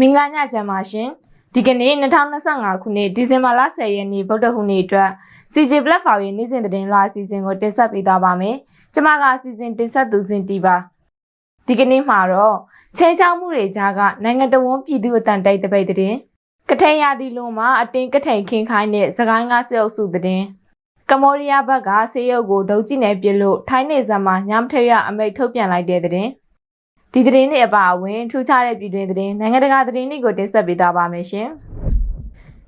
မင်္ဂလာညချမ်းပါရှင်ဒီကနေ့2025ခုနှစ်ဒီဇင်ဘာလ10ရက်နေ့ဗုဒ္ဓဟူးနေ့အတွက် CJ Platform ရဲ့နေ့စဉ်သတင်းလွှာအစီအစဉ်ကိုတင်ဆက်ပေးသွားပါမယ်ကျွန်မကအစီအစဉ်တင်ဆက်သူစင်တီပါဒီကနေ့မှာတော့ချင်းချောင်းမှုတွေကြားကနိုင်ငံတော်ဝန်ပြည်သူအတန်တိုက်တပိတ်သတင်းကထိန်ရာဒီလွန်မှာအတင်းကထိန်ခင်းခိုင်းတဲ့စကိုင်းကားစစ်အုပ်စုသတင်းကမ္ဘောဒီးယားဘက်ကဆေးရုပ်ကိုဒုံကျည်နဲ့ပြစ်လို့ထိုင်းနေဇာမှာညမထရအမိတ်ထုတ်ပြန်လိုက်တဲ့သတင်း ဒီသတင်းတွေအပါအဝင်ထူးခြားတဲ့ပြည်တွင်းသတင်းနိုင်ငံတကာသတင်းတွေကိုတင်ဆက်ပေးသွားပါမယ်ရှင်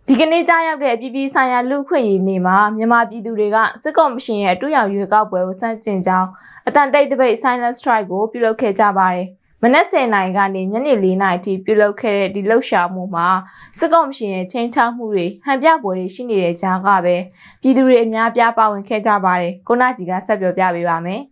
ဒီကနေ့ကြားရောက်တဲ့အပြည်ပြည်ဆိုင်ရာလူ့ခွင့်ရေးနေ့မှာမြန်မာပြည်သူတွေကစစ်ကော်မရှင်ရဲ့အတူရောက်ရွေးကောက်ပွဲကိုစန့်ကျင်ကြောင်းအတန်တိတ်တပိတ် silent strike ကိုပြုလုပ်ခဲ့ကြပါတယ်မနက်10:00နာရီကနေညနေ4:00နာရီထိပြုလုပ်ခဲ့တဲ့ဒီလှုပ်ရှားမှုမှာစစ်ကော်မရှင်ရဲ့ချင်းချောက်မှုတွေဟန်ပြပွဲတွေရှိနေတဲ့ကြားကပဲပြည်သူတွေအများပြားပါဝင်ခဲ့ကြပါတယ်ကိုနာကြီးကဆက်ပြောပြပေးပါမယ်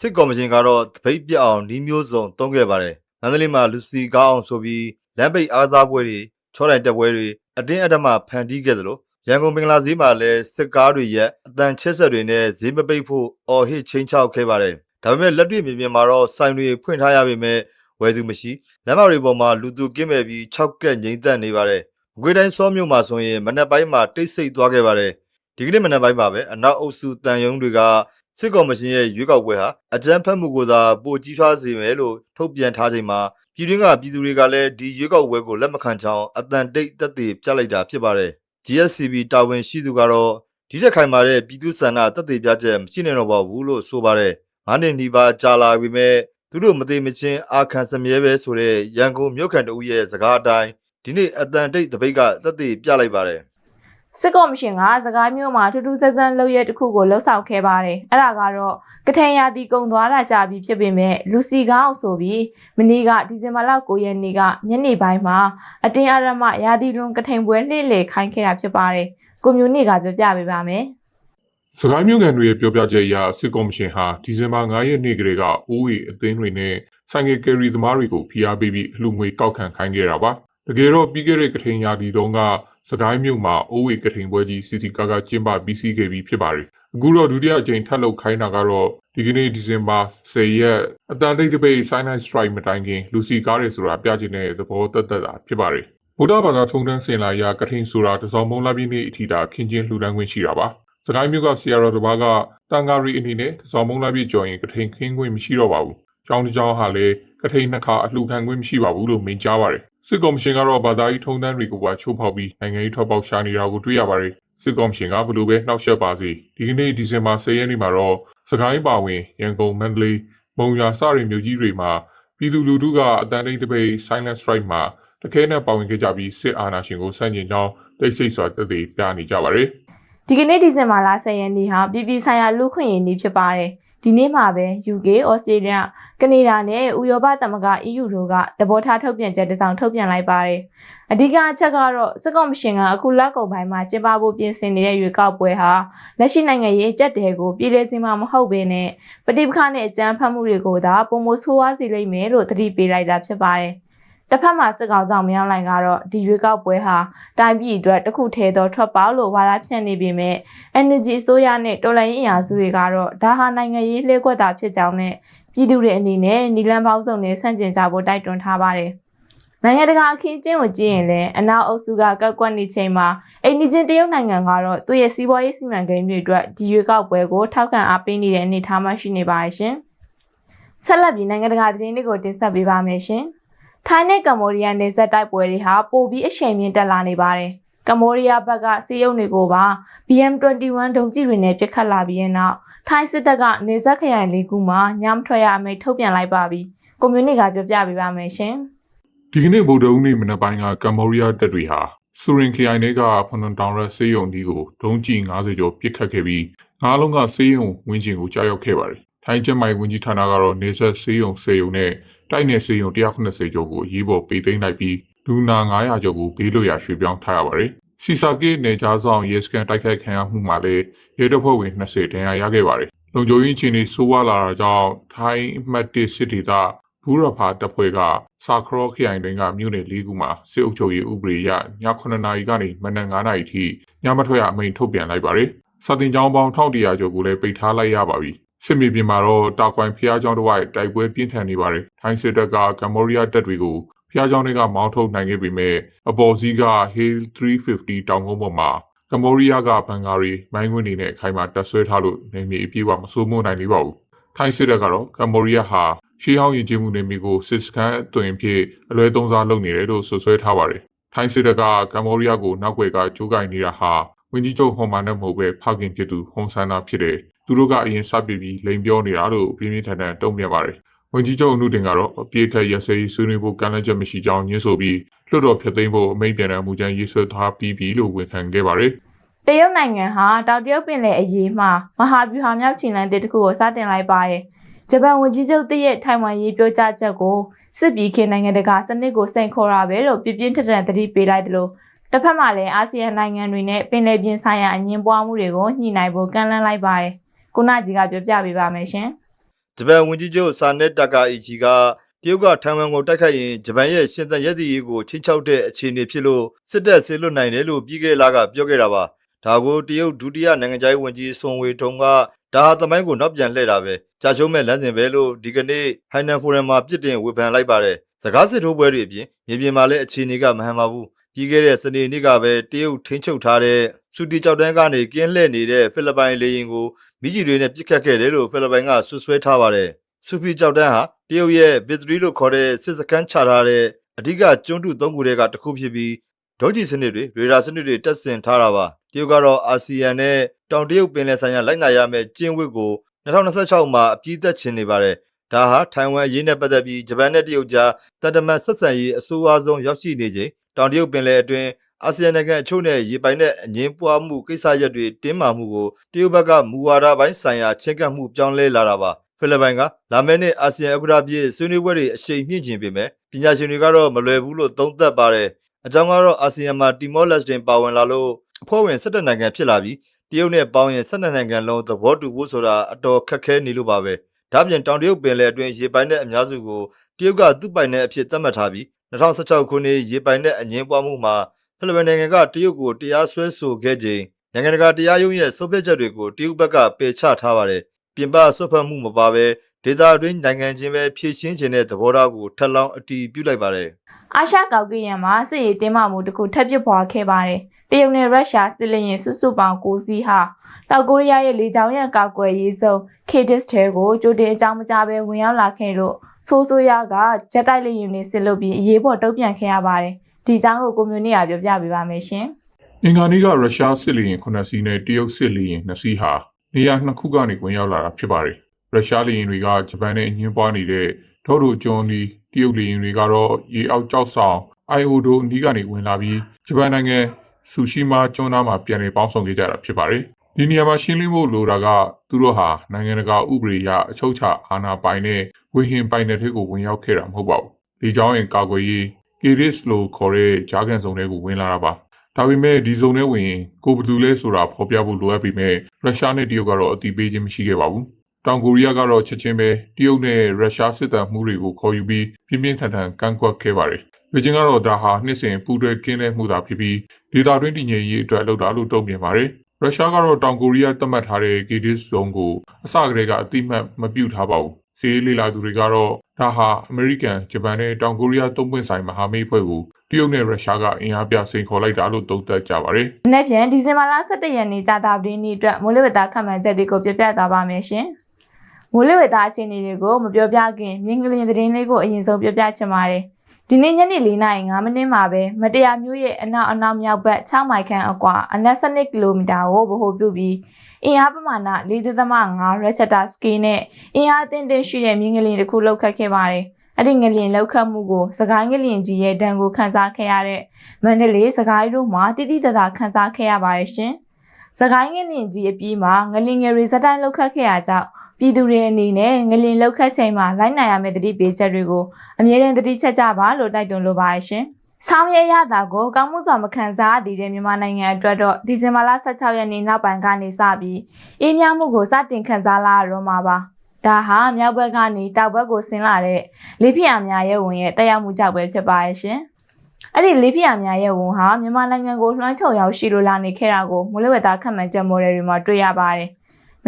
စစ်ကော်မရှင်ကတော့တပိတ်ပြအောင်ဤမျိုးစုံတုံးခဲ့ပါတယ်။မန္တလေးမှာလူစီကောင်းအောင်ဆိုပြီးလမ်းပိတ်အားစားပွဲတွေချောတိုင်တက်ပွဲတွေအတင်းအဓမ္မဖန်တီးခဲ့သလိုရန်ကုန်မင်္ဂလာဈေးမှာလည်းစစ်ကားတွေရဲ့အတန်ချက်ဆက်တွေနဲ့ဈေးမပိတ်ဖို့အော်ဟစ်ချင်းချောက်ခဲ့ပါတယ်။ဒါပေမဲ့လက်တွေ့မြေပြင်မှာတော့ဆိုင်တွေဖွင့်ထားရပေမဲ့ဝယ်သူမရှိလမ်းမတွေပေါ်မှာလူသူကင်းမဲ့ပြီး၆ကက်ငိမ့်သက်နေပါတယ်။ငွေတိုင်းစောမြို့မှာဆိုရင်မနက်ပိုင်းမှာတိတ်ဆိတ်သွားခဲ့ပါတယ်။ဒီကနေ့မနက်ပိုင်းမှာပဲအနောက်အုပ်စုတန်ယုံတွေက စစ်ကော်မရှင်ရဲ့ရွေးကောက်ပွဲဟာအကြမ်းဖက်မှုကိုသာပိုကြီးထွားစေမယ်လို့ထုတ်ပြန်ထားချိန်မှာပြည်တွင်းကပြည်သူတွေကလည်းဒီရွေးကောက်ပွဲကိုလက်မခံကြောင်းအတန်တိတ်သက်သေပြလိုက်တာဖြစ်ပါတယ်။ GSCB တာဝန်ရှိသူကတော့ဒီတက်ခိုင်မာတဲ့ပြည်သူစံနာသက်သေပြချက်မရှိနေတော့ပါဘူးလို့ဆိုပါတယ်။ငါးနှစ်နီးပါးကြာလာပြီမဲ့သူတို့မသေးမချင်းအာခံစမြဲပဲဆိုတဲ့ရန်ကုန်မြို့ခံတဦးရဲ့စကားအတိုင်းဒီနေ့အတန်တိတ်တပိတ်ကသက်သေပြလိုက်ပါတယ် စစ်ကော်မရှင်ကစကိုင်းမြို့မှာထူးထူးဆန်းဆန်းလုပ်ရတစ်ခုကိုလှုပ်ဆောင်ခဲ့ပါတယ်။အဲ့ဒါကတော့ကထန်ရာတီကုံသွားတာကြာပြီဖြစ်ပေမဲ့လူစီကောင်းဆိုပြီးမနေ့ကဒီဇင်ဘာလ9ရက်နေ့ကညနေပိုင်းမှာအတင်းအဓမ္မရာတီလွန်ကထိန်ပွဲလှည့်လည်ခိုင်းခဲ့တာဖြစ်ပါတယ်။ကိုမျိုးနေကပြောပြပေးပါမယ်စကိုင်းမြို့ကန်တွေရဲ့ပြောပြချက်အရစစ်ကော်မရှင်ဟာဒီဇင်ဘာ9ရက်နေ့ကလေးကအိုးရီအသင်းတွေနဲ့ဆိုင်ကယ်ကယ်ရီသမားတွေကိုဖိအားပေးပြီးအလှငွေကောက်ခံခိုင်းခဲ့တာပါတကယ်တော့ပြီးခဲ့တဲ့ကထိန်ရာဒီတုန်းက စကိုင်းမြို့မှာအိုးရီကထိန်ပွဲကြီးစီစီကာကာကျင်းပပြီးစီးခဲ့ပြီးဖြစ်ပါတယ်အခုတော့ဒုတိယအကြိမ်ထပ်လုပ်ခိုင်းတာကတော့ဒီကနေ့ဒီဇင်ဘာ10ရက်အတန်တိတ်တပိတ် Silent Strike မတိုင်ခင်လူစီကားတွေဆိုတာပြချင်တဲ့သဘောတက်တက်တာဖြစ်ပါတယ်ဗုဒ္ဓဘာသာထုံတန်းစင်လာရာကထိန်ဆိုတာတစောင်းမုံလာပြည့်နေ့အထိတာခင်းချင်းလှူဒန်းခွင့်ရှိတာပါစကိုင်းမြို့ကဆီယာရော်တဘာကတန်ဃာရီအနေနဲ့သစော်မုံလာပြည့်ကျော်ရင်ကထိန်ခင်းခွင့်မရှိတော့ပါဘူး။ ကျောင်းတစ်ကျောင်းဟာလည်းကထိန်နှစ်ခါအလှခံခွင့်မရှိပါဘူးလို့မိန့်ကြားပါတယ်။စစ်ကော်မရှင်ကတော့ဘာသာရေးထုံးတမ်းတွေကိုပါချိုးဖောက်ပြီးနိုင်ငံရေးထွက်ပေါက်ရှာနေတာကိုတွေ့ရပါတယ်။စစ်ကော်မရှင်ကဘလို့ပဲနှောက်ယှက်ပါစေဒီကနေ့ဒီဇင်ဘာ10ရက်နေ့မှာတော့စကိုင်းပါဝင်ရန်ကုန်မန္တလေးမုံရွာစတဲ့မြို့ကြီးတွေမှာပြည်သူလူထုကအတန်တိတ်တပိတ် silent strike မှာတခဲနဲ့ပါဝင်ခဲ့ကြပြီးစစ်အာဏာရှင်ကိုဆန့်ကျင်ကြောင်းတိတ်ဆိတ်စွာတက်သေးပြနေကြပါတယ်။ဒီကနေ့ဒီဇင်ဘာလ10ရက်နေ့ဟာပြည်ပြည်ဆိုင်ရာလူ့ခွင့်ရေးနေ့ဖြစ်ပါတယ်။ဒီနေ့မှာပဲ UK, Australia, ကနေဒါနဲ့ဥရောပသမဂ္ဂ EU တို့ကသဘောထားထုတ်ပြန်ချက်တစ်စောင်ထုတ်ပြန်လိုက်ပါတယ်။အဓိကအချက်ကတော့စစ်ကော်မရှင်ကအခုလကုန်ပိုင်းမှာကျင်းပဖို့ပြင်ဆင်နေတဲ့ရွေးကောက်ပွဲဟာလက်ရှိနိုင်ငံရေးအကြက်တဲကိုပြည်လဲစင်မှာမဟုတ်ဘဲနဲ့ပဋိပက္ခနဲ့အကြမ်းဖက်မှုတွေကိုသာပုံမဆိုးဝါးစေလိမ့်မယ်လို့သတိပေးလိုက်တာဖြစ်ပါတယ်။ တစ်ဖက်မှာစစ်ကောင်ဆောင်မြောင်းလိုက်ကတော့ဒီရွေးကောက်ပွဲဟာတိုင်းပြည်အတွက်တစ်ခုထဲသောထွက်ပေါက်လို့ဝါဒဖြန့်နေပေမဲ့ energy အစိုးရနဲ့တော်လှန်ရေးအင်အားစုတွေကတော့ဒါဟာနိုင်ငံရေးလှည့်ကွက်တာဖြစ်ကြောင်းနဲ့ပြည်သူတွေအနေနဲ့နီလန်ပေါင်းစုံနဲ့ဆန့်ကျင်ကြဖို့တိုက်တွန်းထားပါတယ်။နိုင်ငံတကာအခင်းကျင်းကိုကြည့်ရင်လည်းအနောက်အုပ်စုကကောက်ကွက်နေချိန်မှာအိန္ဒိချင်းတရုတ်နိုင်ငံကတော့သူ့ရဲ့စီးပွားရေးစီမံကိန်းတွေအတွက်ဒီရွေးကောက်ပွဲကိုထောက်ခံအားပေးနေတဲ့အနေအထားမှရှိနေပါတယ်ရှင်။ဆက်လက်ပြီးနိုင်ငံတကာသတင်းတွေကိုတင်ဆက်ပေးပါမယ်ရှင်။ ထိုင်းနဲ့ကမ္ဘောဒီးယားနယ်စပ်တိုက်ပွဲတွေဟာပိုပြီးအရှိန်မြင့်တက်လာနေပါတယ်။ကမ္ဘောဒီးယားဘက်ကစီးရုံတွေကိုပါ BM21 ဒုံးကျည်တွေနဲ့ပစ်ခတ်လာပြီးတဲ့နောက်ထိုင်းစစ်တပ်ကနေဆက်ခရိုင်လေးခုမှာညမထွက်ရအမိန့်ထုတ်ပြန်လိုက်ပါပြီ။ကွန်မြူနတီကပြောပြပေးပါမယ်ရှင်။ဒီကနေ့ဗုဒ္ဓဦးနေ့မနက်ပိုင်းကကမ္ဘောဒီးယားတပ်တွေဟာစူရင်ခရိုင်တွေကဖနွန်တောင်ရက်စေးရုံဒီကိုဒုံးကျည်90ကျော်ပစ်ခတ်ခဲ့ပြီးငါးလုံးကစေးရုံဝင်းကျင်ကိုကြားရောက်ခဲ့ပါတယ်။ထိုင်းကျန်းမိုင်ဝင်ကြီးဌာနကတော့နေဆက်စေးရုံစေးရုံနဲ့ တိုက်နယ်စေးရုံ190ကျော်ကိုရေးပေါ်ပေးသိမ်းလိုက်ပြီးလူနာ900ကျော်ကိုဘေးလွတ်ရာရွှေ့ပြောင်းထားရပါတယ်။စီဆာကေနယ်ကြားဆောင်ရဲစကန်တိုက်ခိုက်ခံရမှုမှာလည်းရဲတပ်ဖွဲ့ဝင်20တန်းရရခဲ့ပါတယ်။လုံခြုံရေးအခြေအနေဆိုးဝါးလာတာကြောင့်ထိုင်းအမှတ်1စစ်ဒေသဘူးရဖာတပ်ဖွဲ့ကစာခရော့ခရိုင်တွင်ကမြို့နယ်၄ခုမှာစစ်အုပ်ချုပ်ရေးဥပဒေအရည9နာရီကနေမနက်9နာရီထိညမထွက်ရအမိန့်ထုတ်ပြန်လိုက်ပါတယ်။စာတင်ကျောင်းပေါင်း1100ကျော်ကိုလည်းပိတ်ထားလိုက်ရပါပြီ။ စစ်မြေပြင်မှာတော့တာကွိုင်ဖျားကျောင်းတစ်ဝိုက်တိုက်ပွဲပြင်းထန်နေပါတယ်။ထိုင်းစစ်တပ်ကကမ္ဘောဒီးယားတပ်တွေကိုဖျားကြောင်းတွေကမောင်းထုတ်နိုင်ခဲ့ပေမဲ့အပေါ်စီးက Hail 350တောင်ကုန်းပေါ်မှာကမ္ဘောဒီးယားကဘန်ဂါရီမိုင်းခွင်းနေနဲ့အခိုင်အမာတပ်ဆွဲထားလို့နေမြေအပြည့်အဝမစိုးမိုးနိုင်သေးပါဘူး။ထိုင်းစစ်တပ်ကတော့ကမ္ဘောဒီးယားဟာရှေးဟောင်းယဉ်ကျေးမှုနေမျိုးကိုစစ်စခန်းအသွင်ဖြစ်အလွဲသုံးစားလုပ်နေတယ်လို့ဆွဆွဲထားပါတယ်။ထိုင်းစစ်တပ်ကကမ္ဘောဒီးယားကိုနောက်ွယ်ကကြိုးကိုင်နေတာဟာဝင်းကြီးချုပ်ဟွန်မာနဲ့မဟုတ်ပဲဖခင်ဖြစ်သူဟွန်ဆန်နာဖြစ်တယ်။ သူတို့ကအရင်စပစ်ပြီးလိန်ပြောနေတာလို့ပြင်းပြင်းထန်ထန်တုံ့ပြန်ပါတယ်။ဝန်ကြီးချုပ်အနုတင်ကတော့အပြေးခတ်ရစဲရေးဆွေးနွေးဖို့ကန့်လန့်ချက်မရှိကြောင်းညွှန်ဆိုပြီးလွှတ်တော်ဖျက်သိမ်းဖို့အမိန့်ပြန်တဲ့အမှုချမ်းရေးဆွဲထားပြီးပြီလို့ဝန်ခံခဲ့ပါတယ်။တရုတ်နိုင်ငံဟာတောင်တရုတ်ပင်လယ်အရေးမှာမဟာဗျူဟာမြောက်ချီလန်တစ်တစ်ခုကိုစတင်လိုက်ပါတယ်။ဂျပန်ဝန်ကြီးချုပ်တရဲ့ထိုင်ဝမ်ရေးပြောကြားချက်ကိုစစ်ပြည်ခေတ်နိုင်ငံတကာစနစ်ကိုစိန်ခေါ်တာပဲလို့ပြပြင်းထန်ထန်သတိပေးလိုက်တယ်လို့တစ်ဖက်မှာလည်းအာဆီယံနိုင်ငံတွေနဲ့ပင်လယ်ပြင်ဆိုင်ရာအငင်းပွားမှုတွေကိုညှိနှိုင်းဖို့ကမ်းလှမ်းလိုက်ပါတယ်။ ကုနာကြီးကပြောပြပေးပါမယ်ရှင်။ဂျပန်ဝန်ကြီးချုပ်ဆာနက်တာကာအီချီကတရုတ်ကထိုင်ဝမ်ကိုတိုက်ခိုက်ရင်ဂျပန်ရဲ့ရှင်သန်ရည်တည်ရေးကိုချင်းချောက်တဲ့အခြေအနေဖြစ်လို့စစ်တပ်ဆေးလွတ်နိုင်တယ်လို့ပြီးခဲ့တဲ့လကပြောခဲ့တာပါဒါကိုတရုတ်ဒုတိယနိုင်ငံခြားရေးဝန်ကြီးဆွန်ဝေထုံကဒါဟာသမိုင်းကိုနောက်ပြန်လှည့်တာပဲကြာချုံးမဲ့လမ်းစဉ်ပဲလို့ဒီကနေ့ဟိုင်နန်ဖိုရမ်မှာပြစ်တင်ဝေဖန်လိုက်ပါတယ်စကားစစ်ထိုးပွဲတွေအပြင်မြေပြင်မှာလည်းအခြေအနေကမဟန်ပါဘူးပြီးခဲ့တဲ့စနေနေ့ကပဲတရုတ်ထိန်းချုပ်ထားတဲ့စူတီကြောက်တန်းကနေကင်းလှည့်နေတဲ့ဖိလစ်ပိုင်လေယာဉ်ကိုမိကြီးတွေနဲ့ပြစ်ခတ်ခဲ့တယ်လို့ဖိလစ်ပိုင်ကဆွဆွဲထားပါတယ်စူဖီကြောက်တန်းဟာတရုတ်ရဲ့ဘစ်ထရီလို့ခေါ်တဲ့စစ်စခန်းချထားတဲ့အဓိကကျွန်းတုသုံးခုတွေကတစ်ခုဖြစ်ပြီးဒေါဂျီစနစ်တွေရေဒါစနစ်တွေတက်ဆင်ထားတာပါတရုတ်ကတော့အာဆီယံနဲ့တောင်တရုတ်ပင်လယ်ဆိုင်ရာလိုက်နာရမယ့်ကျင်းဝတ်ကို2026မှာအပြည့်သက်ချင်နေပါတယ်ဒါဟာထိုင်ဝမ်အရေးနဲ့ပတ်သက်ပြီးဂျပန်နဲ့တရုတ်ကြားတန်တမန်ဆက်ဆံရေးအဆိုးအဆုံးရောက်ရှိနေချိန်တောင်တရုတ်ပင်လယ်အတွင်း အာဆီယံနိုင်ငံအချို့နဲ့ရေပိုင်တဲ့အငင်းပွားမှုကိစ္စရပ်တွေတင်းမာမှုကိုတရုတ်ဘက်ကမူဝါဒပိုင်းဆိုင်ရာချင်းကပ်မှုပြောင်းလဲလာတာပါဖိလစ်ပိုင်ကလာမယ့်နှစ်အာဆီယံဥက္ကဋ္ဌပြည့်ဆွေးနွေးပွဲတွေအရှိန်မြင့်ခြင်းပေမဲ့ပညာရှင်တွေကတော့မလွယ်ဘူးလို့သုံးသပ်ပါတယ်အကြောင်းကတော့အာဆီယံမှာတီမောလက်စတင်ပါဝင်လာလို့အဖွဲ့ဝင်17နိုင်ငံဖြစ်လာပြီးတရုတ်နဲ့ပေါင်းရင်12နိုင်ငံလုံးသဘောတူဖို့ဆိုတာအတော်ခက်ခဲနေလို့ပါပဲဒါပြင်တောင်တရုတ်ပင်လယ်အတွင်းရေပိုင်တဲ့အများစုကိုတရုတ်ကသူ့ပိုင်တဲ့အဖြစ်သတ်မှတ်ထားပြီး2016ခုနှစ်ရေပိုင်တဲ့အငင်းပွားမှုမှာ ဖိလစ်ပိုင်နိုင်ငံကတရုတ်ကိုတရားစွဲဆိုခဲ့ချိန်နိုင်ငံတကာတရားရုံးရဲ့ဆုံးဖြတ်ချက်တွေကိုတရုတ်ဘက်ကပယ်ချထားပါတယ်ပြင်ပဆွတ်ဖက်မှုမပါဘဲဒေတာတွင်းနိုင်ငံချင်းပဲဖြည့်ရှင်းခြင်းတဲ့သဘောထားကိုထပ်လောင်းအတီးပြုလိုက်ပါတယ်အာရှကောက်ကရန်မှာစစ်ရေးတင်းမာမှုတစ်ခုထပ်ဖြစ်ပွားခဲ့ပါတယ်။တရုတ်နဲ့ရုရှားစစ်လင်ရင်စုစုပေါင်း9စီးဟာတောက်ကိုရီးယားရဲ့လေကြောင်းရန်ကောက်ွယ်ရေးစုံ K-DIS ထဲကိုကြိုတင်အကြောင်းမကြားဘဲဝင်ရောက်လာခဲ့လို့ဆိုးဆိုးရကဂျက်တိုက်လေယာဉ်တွေစစ်လုပ်ပြီးအရေးပေါ်တုံ့ပြန်ခဲ့ရပါတယ်။ ဒီအကြောင်းကိုကိုမျိုးနေရပြောပြပေးပါမယ်ရှင်။အင်္ဂါနေ့ကရုရှားစစ်လေယာဉ်9စီးနဲ့တရုတ်စစ်လေယာဉ်2စီးဟာနေရာနှစ်ခုကနေဝင်ရောက်လာတာဖြစ်ပါတယ်။ရုရှားလေယာဉ်တွေကဂျပန်နဲ့အငင်းပွားနေတဲ့ဒေါ်ဒိုကျွန်းဒီတရုတ်လေယာဉ်တွေကတော့ရေအောက်ကြောက်ဆောင် IODO အနီးကနေဝင်လာပြီးဂျပန်နိုင်ငံဆူရှိမာကျွန်းသားမှာပြန်လည်ပေါင်းဆောင်ခဲ့ကြတာဖြစ်ပါတယ်။ဒီနေရာမှာရှင်းလင်းဖို့လိုတာကသူတို့ဟာနိုင်ငံတကာဥပဒေအရအချုပ်ချာအာဏာပိုင်တဲ့ဝေဟင်ပိုင်နယ်တွေကိုဝင်ရောက်ခဲ့တာမဟုတ်ပါဘူး။ဒီကြောင်းရင်ကာကွယ်ရေး KRIS လို့ခေါ်တဲ့ဂျာကန်စုံတွေကိုဝင်လာတာပါ။ဒါပေမဲ့ဒီစုံထဲဝင်ရင်ကိုဘယ်သူလဲဆိုတာဖော်ပြဖို့လိုအပ်ပေမဲ့ရုရှားနဲ့တရုတ်ကတော့အတိပေးခြင်းမရှိခဲ့ပါဘူး။တောင်ကိုရီးယားကတော့ချက်ချင်းပဲတရုတ်နဲ့ရုရှားစစ်တပ်မှုတွေကိုခေါ်ယူပြီးပြင်းပြင်းထန်ထန်ကန့်ကွက်ခဲ့ပါတယ်။ဘေကျင်းကတော့ဒါဟာနှစ်စဉ်ပူးတွဲကင်းတဲ့မှုသာဖြစ်ပြီးဒေတာတွင်းတည်ငြိမ်ရေးအတွက်လှုပ်တာလို့တုံ့ပြန်ပါတယ်။ရုရှားကတော့တောင်ကိုရီးယားသတ်မှတ်ထားတဲ့ GDS ဇုံကိုအစကတည်းကအတိမတ်မပြုတ်ထားပါဘူး။ စီးလေးလာသူတွေကတော့ဒါဟာအမေရိကန်ဂျပန်နဲ့တောင်ကိုရီးယားသုံးပွင့်ဆိုင်မဟာမိတ်ဖွဲ့ကိုတရုတ်နဲ့ရုရှားကအင်အားပြစိန်ခေါ်လိုက်တာလို့သုံးသပ်ကြပါတယ်။။နေ့ပြန်ဒီဇင်ဘာလ17ရက်နေ့ကြာတာပတင်းနေ့အတွက်မိုးလေဝသခန့်မှန်းချက်တွေကိုပြပြသွားပါမယ်ရှင်။မိုးလေဝသအခြေအနေတွေကိုမပြောပြခင်မြင်းကလေးသတင်းလေးကိုအရင်ဆုံးပြပြချင်ပါတယ်။ ဒီနေ့ညနေ4:05မိနစ်မှာပဲမတရားမျိုးရဲ့အနောက်အနောက်မြောက်ဘက်6မိုင်ခန့်အကွာအနက်12ကီလိုမီတာကိုဗဟိုပြုပြီးအင်အားပမာဏ4.5 Richter scale နဲ့အင်အားအသင့်တင်ရှိတဲ့မြင်းကလေးတစ်ခုလောက်ခတ်ခဲ့ပါတယ်။အဲ့ဒီငလျင်လောက်ခတ်မှုကိုစကိုင်းငလျင်ကြီးရဲ့ဒဏ်ကိုခန်းစားခဲ့ရတဲ့မန္တလေးစကိုင်းတို့မှာတိတိတသာခန်းစားခဲ့ရပါတယ်ရှင်။စကိုင်းငလျင်ကြီးအပြီးမှာငလျင်ငယ်တွေဇက်တိုင်းလောက်ခတ်ခဲ့ရကြောင်း ပြည်သူတွေအနေနဲ့ငလျင်လောက်ခတ်ချိန်မှာလိုက်နိုင်ရမယ့်တတိပေးချက်တွေကိုအမြဲတမ်းတတိချက်ကြပါလို့တိုက်တွန်းလိုပါတယ်ရှင်။ဆောင်းရဲရတာကိုကောင်းမှုစွာမခံစားရသေးတဲ့မြန်မာနိုင်ငံအတွက်တော့ဒီဇင်ဘာလ16ရက်နေ့နောက်ပိုင်းကနေစပြီးအေးမြမှုကိုစတင်ခံစားလာရတော့မှာပါ။ဒါဟာမြောက်ဘက်ကနေတောက်ဘက်ကိုဆင်းလာတဲ့လေးဖြစ်အများရဲ့ဝင်ရဲ့တက်ရောက်မှုကြောင့်ပဲဖြစ်ပါရဲ့ရှင်။အဲ့ဒီလေးဖြစ်အများရဲ့ဝင်ဟာမြန်မာနိုင်ငံကိုလွှမ်းခြုံရောက်ရှိလိုလာနေခဲ့တာကိုမိုးလေဝသခန့်မှန်းချက်မော်ဒယ်တွေမှာတွေ့ရပါတယ်။မ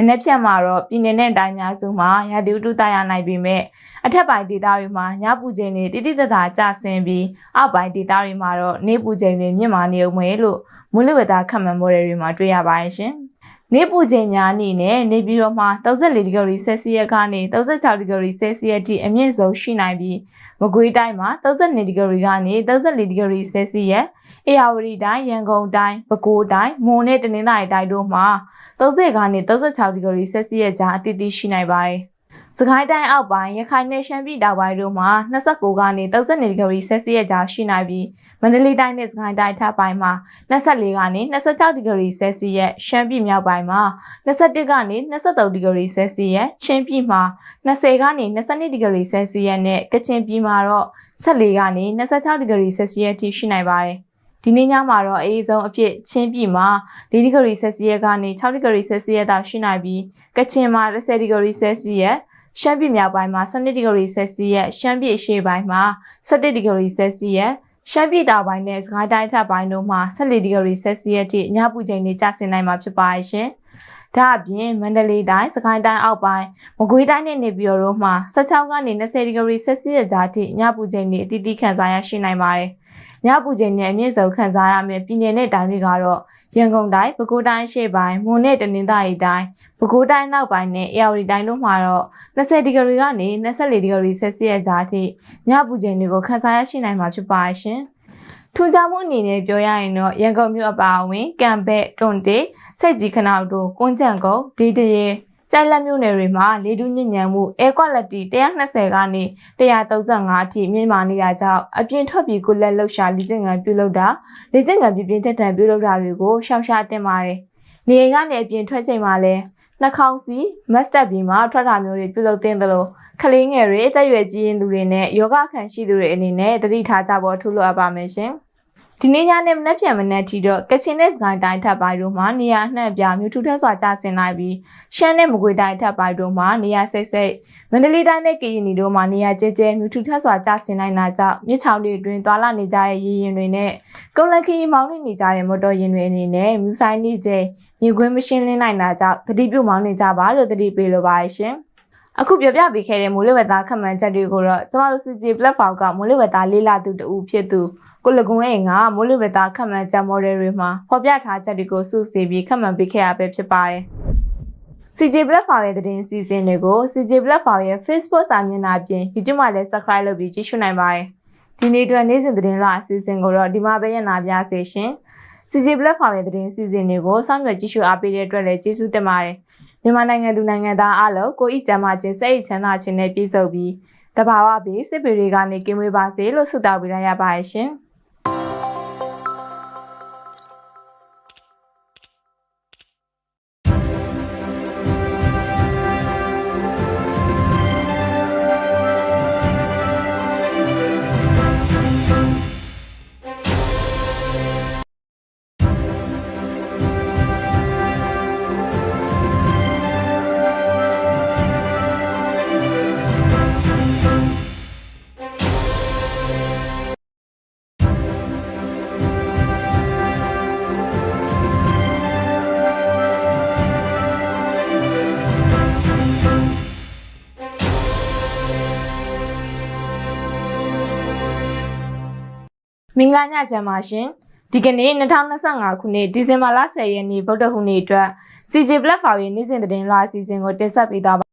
နက်ဖြန်မှာတော့ပြည်내နဲ့တိုင်းများစုမှာရာသီဥတုတရနိုင်ပေမဲ့အထက်ပိုင်းဒေသတွေမှာညပူချိန်တွေတိတိတသာကျဆင်းပြီးအောက်ပိုင်းဒေသတွေမှာတော့နေပူချိန်တွေမြင့်မာနေဦးမယ်လို့မိုးလေဝသခန့်မှန်းပေါ်တွေမှာတွေ့ရပါတယ်ရှင်။ နေပူချိန်များအနေနဲ့နေပြည်တော်မှာ34ဒီဂရီဆယ်စီယပ်ကနေ36ဒီဂရီဆယ်စီယပ်ထိအမြင့်ဆုံးရှိနိုင်ပြီးမကွေးတိုင်းမှာ32ဒီဂရီကနေ34ဒီဂရီဆယ်စီယပ်အေရဝတီတိုင်းရန်ကုန်တိုင်းပဲခူးတိုင်းမွန်နဲ့တနင်္သာရီတိုင်းတို့မှာ30ကနေ36ဒီဂရီဆယ်စီယပ်ကြားအသီးသီးရှိနိုင်ပါတယ်။ စကိုင်းတိုင်းအောက်ပိုင်းရခိုင်နဲ့ရှမ်းပြည်တောင်ပိုင်းတို့မှာ29ကနေ32ဒီဂရီဆယ်စီယပ်ကြားရှိနိုင်ပြီးမန္တလေးတိုင်းနဲ့စကိုင်းတိုင်းထပ်ပိုင်းမှာ24ကနေ26ဒီဂရီဆယ်စီယပ်ရှမ်းပြည်မြောက်ပိုင်းမှာ21ကနေ23ဒီဂရီဆယ်စီယပ်ချင်းပြည်မှာ20ကနေ22ဒီဂရီဆယ်စီယပ်နဲ့ကချင်ပြည်မှာတော့14ကနေ26ဒီဂရီဆယ်စီယပ်ထိရှိနိုင်ပါတယ်။ဒီနေ့ညမှာတော့အေးဆုံးအဖြစ်ချင်းပြည်မှာ4ဒီဂရီဆယ်စီယပ်ကနေ6ဒီဂရီဆယ်စီယပ်သာရှိနိုင်ပြီးကချင်မှာ10ဒီဂရီဆယ်စီယပ် ရှမ်းပြည်မြောက်ပိုင်းမှာ12ဒီဂရီဆယ်စီယပ်ရှမ်းပြည်အရှေ့ပိုင်းမှာ17ဒီဂရီဆယ်စီယပ်ရှမ်းပြည်တောင်ပိုင်းနဲ့စကိုင်းတိုင်းထပ်ပိုင်းတို့မှာ14ဒီဂရီဆယ်စီယပ်ထိညပူချိန်တွေကျဆင်းနိုင်မှာဖြစ်ပါရဲ့ရှင်။ဒါအပြင်မန္တလေးတိုင်းစကိုင်းတိုင်းအောက်ပိုင်းမကွေးတိုင်းနဲ့နေပြည်တော်တို့မှာ16ကနေ20ဒီဂရီဆယ်စီယပ်ကြားထိညပူချိန်တွေအတိအကျခံစားရရှိနိုင်ပါတယ်။ ညပူချိန်နဲ့အမြင့်ဆုံးခံစားရမယ့်ပြည်နယ်နဲ့တိုင်းတွေကတော့ရန်ကုန်တိုင်းပဲခူးတိုင်းရှေ့ပိုင်းမွန်နဲ့တနင်္သာရီတိုင်းပဲခူးတိုင်းနောက်ပိုင်းနဲ့အေရဝတီတိုင်းတို့မှာတော့20ဒီဂရီကနေ24ဒီဂရီဆယ်စီယပ်ကြားထိညပူချိန်တွေကိုခံစားရရှိနိုင်မှာဖြစ်ပါရှင်။ထူးခြားမှုအနေနဲ့ပြောရရင်တော့ရန်ကုန်မြို့အပါအဝင်ကံဘက်တွန်တေစိတ်ကြီးခနောက်တို့ကွန်းကြံကုန်းဒီတရေ ကြိုက်လက်မြို့နယ်တွေမှာလေတူးညဉ့်ညံမှု air quality 120ကနေ135အထိမြင့်မာနေတာကြောင့်အပြင်ထွက်ပြီးကိုယ်လက်လှုပ်ရှားလေ့ကျင့်ခန်းပြုလုပ်တာလေ့ကျင့်ခန်းပြပြင်းထန်ထန်ပြုလုပ်တာတွေကိုရှောင်ရှားတင်ပါတယ်။နေအိမ်ကနေအပြင်ထွက်ချိန်မှာလည်းနှာခေါင်းစီမတ်စတက်ပြီးမှထွက်တာမျိုးတွေပြုလုပ်တင်တယ်လို့ကလေးငယ်တွေအသက်အရွယ်ကြီးရင်သူတွေနဲ့ယောဂခံရှိသူတွေအနေနဲ့တတိထားကြဖို့ထူလို့အပ်ပါမယ်ရှင်။ ဒီနေ့ညနေမနက်ဖြန်မနက်ထီတော့ကချင်နဲ့စကိုင်းတိုင်းထပ်ပိုင်းတို့မှာနေရာနှံ့ပြမြို့ထူထပ်စွာကျဆင်းလိုက်ပြီးရှမ်းနဲ့မကွေတိုင်းထပ်ပိုင်းတို့မှာနေရာစိတ်စိတ်မန္တလေးတိုင်းနဲ့ကရင်ပြည်တို့မှာနေရာကျဲကျဲမြို့ထူထပ်စွာကျဆင်းနိုင်တာကြောင့်မြစ်ချောင်းတွေအတွင်းသွာလာနေကြတဲ့ရေရင်တွေနဲ့ကုန်းလခီမောင်းနေကြတဲ့မော်တော်ယာဉ်တွေအနေနဲ့မြူဆိုင်နေကျမြေခွင်းမရှင်းလင်းနိုင်တာကြောင့်တတိပြုမောင်းနေကြပါလို့တတိပေးလိုပါရှင်။အခုပြောပြပေးခဲ့တဲ့မိုးလေဝသခန့်မှန်းချက်တွေကိုတော့ကျမတို့ CG platform ကမိုးလေဝသလေးလာသူတူဖြစ်သူ ကိုလကွန်အိမ်ကမိုးလေဝသခန့်မှန်းချက် model တွေမှာဖော်ပြထားချက်တွေကိုစုစည်းပြီးခန့်မှန်းပေးခဲ့ရပဲဖြစ်ပါတယ်။ CJ Platform ရဲ့သတင်းစီစဉ်တွေကို CJ Platform ရဲ့ Facebook စာမျက်နှာပြင် YouTube မှာလည်း Subscribe လုပ်ပြီးကြည့်ရှုနိုင်ပါတယ်။ဒီနေ့အတွက်နေ့စဉ်သတင်းလာအစီအစဉ်ကိုတော့ဒီမှာပဲရနာပြစေရှင်။ CJ Platform ရဲ့သတင်းစီစဉ်တွေကိုစောင့်မျှော်ကြည့်ရှုအားပေးတဲ့အတွက်လည်းကျေးဇူးတင်ပါတယ်။မြန်မာနိုင်ငံသူနိုင်ငံသားအားလုံးကိုဤကျမ်းမာခြင်းစိတ်ချမ်းသာခြင်းနဲ့ပြည့်စုံပြီးတဘာဝပြီးစစ်ပေတွေကနေကင်းဝေးပါစေလို့ဆုတောင်းပေးလိုက်ရပါတယ်ရှင်။ မင်္ဂလာညချမ်းပါရှင်ဒီကနေ့2025ခုနှစ်ဒီဇင်ဘာလ10ရက်နေ့ဗုဒ္ဓဟူးနေ့အတွက် CJ Platform ရဲ့နေ့စဉ်သတင်းလွှာအစီအစဉ်ကိုတင်ဆက်ပေးသွားပါ